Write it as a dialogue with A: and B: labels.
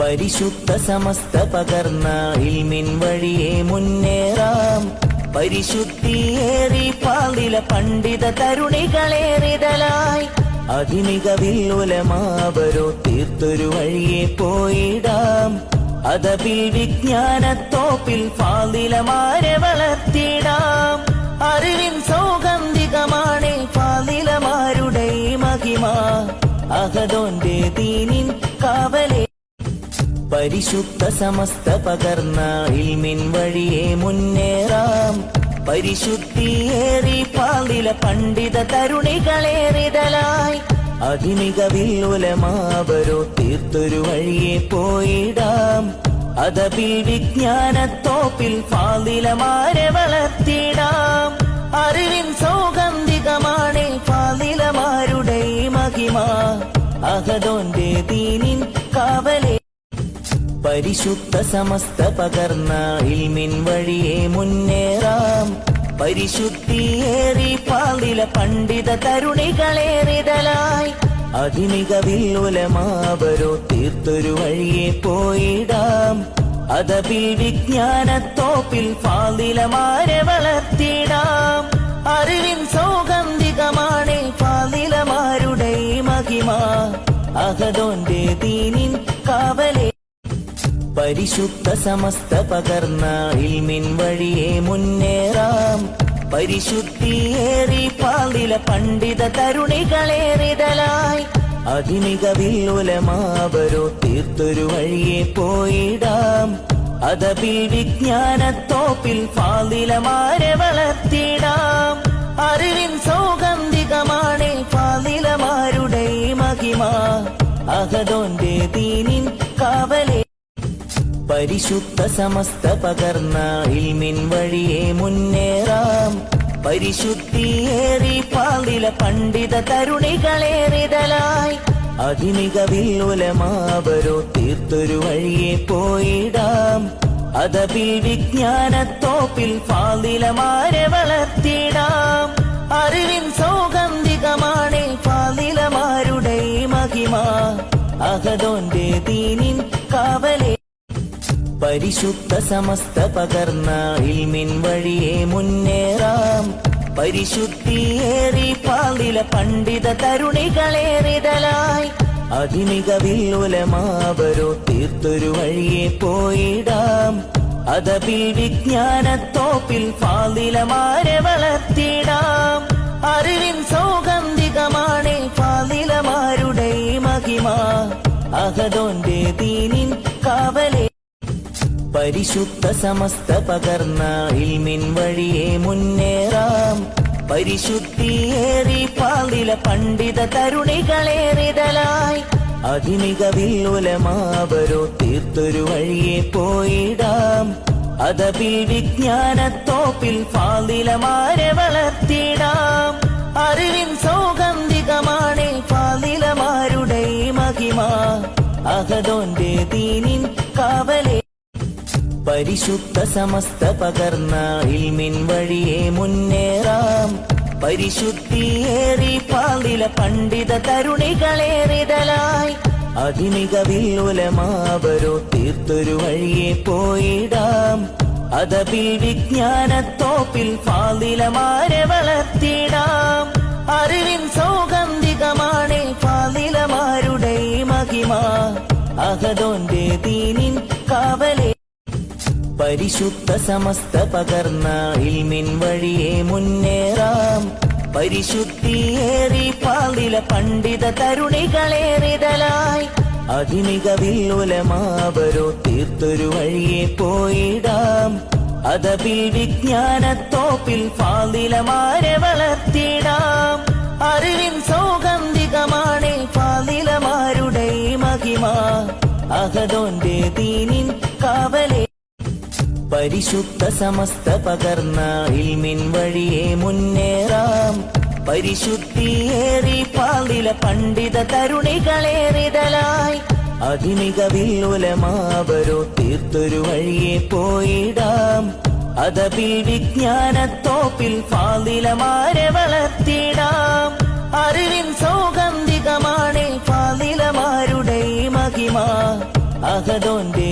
A: പരിശുദ്ധ സമസ്ത പകർന്ന ഇൽമിൻ വഴിയെ മുന്നേറാം. പരിശുദ്ധിയേറി പാതില പണ്ഡിത തരുണികളേറിതലായി അതിമികവിൽ ഉലമാവരോ തീർത്തൊരു വഴിയെ പോയിടാം. അതപിൽ വിജ്ഞാനത്തോപ്പിൽ പാതിലമാരെ വളർത്തിയിടാം. അറിവിൻ സൗഗന്ധികമാണ് പാതിലമാരുടെ മഹിമ. അഹദോന്റെ ദീനിൻ കാവലേ പരിശുദ്ധ സമസ്ത പകർന്നാളിൽ മിൻവഴിയെ മുന്നേറാം. പരിശുദ്ധിയേറി പാതില പണ്ഡിത തരുണികളേറിതലായി. അതിമികവിൽ ഉലമാവരോ തീർത്തൊരു വഴിയെ പോയിടാം. അതപിൽ വിജ്ഞാനത്തോപ്പിൽ ഫാലിലമാരെ വളർത്തിടാം അറിവിൻ സൗഗന്ധികമാണ് ഫാലിലമാരുടെ ഈ മഹിമ. അഹദോന്റെ തീനി പരിശുദ്ധ സമസ്ത പകർന്ന ഇൽമിൻ വഴിയെ മുന്നേറാം. പരിശുദ്ധിയേറി പാളില പണ്ഡിത തരുണികളേറിതലായി. അതിമികവിൽ ഉലമാവരോ തീർത്തൊരു വഴിയെ പോയിടാം. അതപിൽ വിജ്ഞാനത്തോപ്പിൽ പാതിലമാരെ വളർത്തിടാം. അറിവിൻ സൗഗന്ധികമാണ് പാതിലമാരുടെ മഹിമ. അഹദോന്റെ ദീനി പരിശുദ്ധ സമസ്ത പകർന്ന ഇൽമിൻ വഴിയെ മുന്നേറാം. പരിശുദ്ധിയേറി പാതില പണ്ഡിത തരുണികളേറിതലായി. അതിമികവിൽ ഉലമാവരോ തീർത്തൊരു വഴിയെ പോയിടാം. അതപിൽ വിജ്ഞാനത്തോപ്പിൽ പാതിലമാരെ വളർത്തിടാം അറിവിൻ സൗഗന്ധികമാണ് പാതിലമാരുടെ മഹിമ. അഹദോന്റെ ദീനിൻ പരിശുദ്ധ സമസ്ത പകർന്ന ഇൽമിൻ വഴിയെ മുന്നേറാം. പരിശുദ്ധിയേറി പാതില പണ്ഡിത തരുണികളേറിതലായി അതിമികവിൽ ഉലമാവരോ തീർത്തൊരു വഴിയെ പോയിടാം. അതപിൽ വിജ്ഞാനത്തോപ്പിൽ ഫാലിലമാരെ വളർത്തിടാം പരിശുദ്ധ സമസ്ത പകർന്ന ഇൽമിൻ വഴിയെ മുന്നേറാം. പരിശുദ്ധിയേറി പാതില പണ്ഡിത തരുണികളേറിതലായി. അതിമികവിൽ ഉലമാവരോ തീർത്തൊരു വഴിയെ പോയിടാം. അതപിൽ വിജ്ഞാനത്തോപ്പിൽ ഫാലിലമാരെ വളർത്തിടാം അറിവിൻ സൗഗന്ധികമാണ് ഫാലിലമാരുടെ ഈ മഹിമ. അഹദോന്റെ കാവലേ പരിശുദ്ധ സമസ്ത പകർന്ന ഇൽമിൻ വഴിയെ മുന്നേറാം. പരിശുദ്ധിയേറി പാളില പണ്ഡിത തരുണികളേറിതലായി. അതിമികവിൽ ഉലമാവരോ തീർത്തൊരു വഴിയെ പോയിടാം. അതപിൽ വിജ്ഞാനത്തോപ്പിൽ പാതിലമാരെ വളർത്തിടാം. അറിവിൻ സൗഗന്ധികമാണ് പാതിലമാരുടെ മഹിമ. അഹദോന്റെ ദീനിൻ കാവലേ പരിശുദ്ധ സമസ്ത പകർന്ന ഇൽമിൻ വഴിയെ മുന്നേറാം. പരിശുദ്ധിയേറി പാതില പണ്ഡിത തരുണികളേറിതലായി. അതിമികവിൽ ഉലമാവരോ തീർത്തൊരു വഴിയെ പോയിടാം. അതപിൽ വിജ്ഞാനത്തോപ്പിൽ പാതിലമാരെ വളർത്തിയിടാം. അറിവിൻ സൗഗന്ധികമാണ് പാതിലമാരുടെ മഹിമ. അഹദോന്റെ പരിശുദ്ധ സമസ്ത പകർന്ന ഇൽമിൻ വഴിയെ മുന്നേറാം. പരിശുദ്ധിയേറി പാതില പണ്ഡിത തരുണികളേറിതലായി അതിമികവിൽ ഉലമാവരോ തീർത്തൊരു വഴിയെ പോയിടാം. അതപിൽ വിജ്ഞാനത്തോപ്പിൽ ഫാലിലമാരെ വളർത്തിയിടാം. അറിവിൻ സൗഗന്ധികമാണ് ഫാലിലമാരുടെ മഹിമ. അഹദോന്റെ കാവലേ പരിശുദ്ധ സമസ്ത പകർന്ന ഇൽമിൻ വഴിയെ മുന്നേറാം. പരിശുദ്ധിയേറി പാലില പണ്ഡിത തരുണികളേറിതലായി. അതിമികവിൽ ഉലമാവരോ തീർത്തൊരു വഴിയെ പോയിടാം. അതപിൽ വിജ്ഞാനത്തോപ്പിൽ ഫാലിലമാരെ വളർത്തിയിടാം. അറിവിൻ സൗഗന്ധികമാണ് ഫാലിലമാരുടെ ഈ മഹിമ. അഹദോന്റെ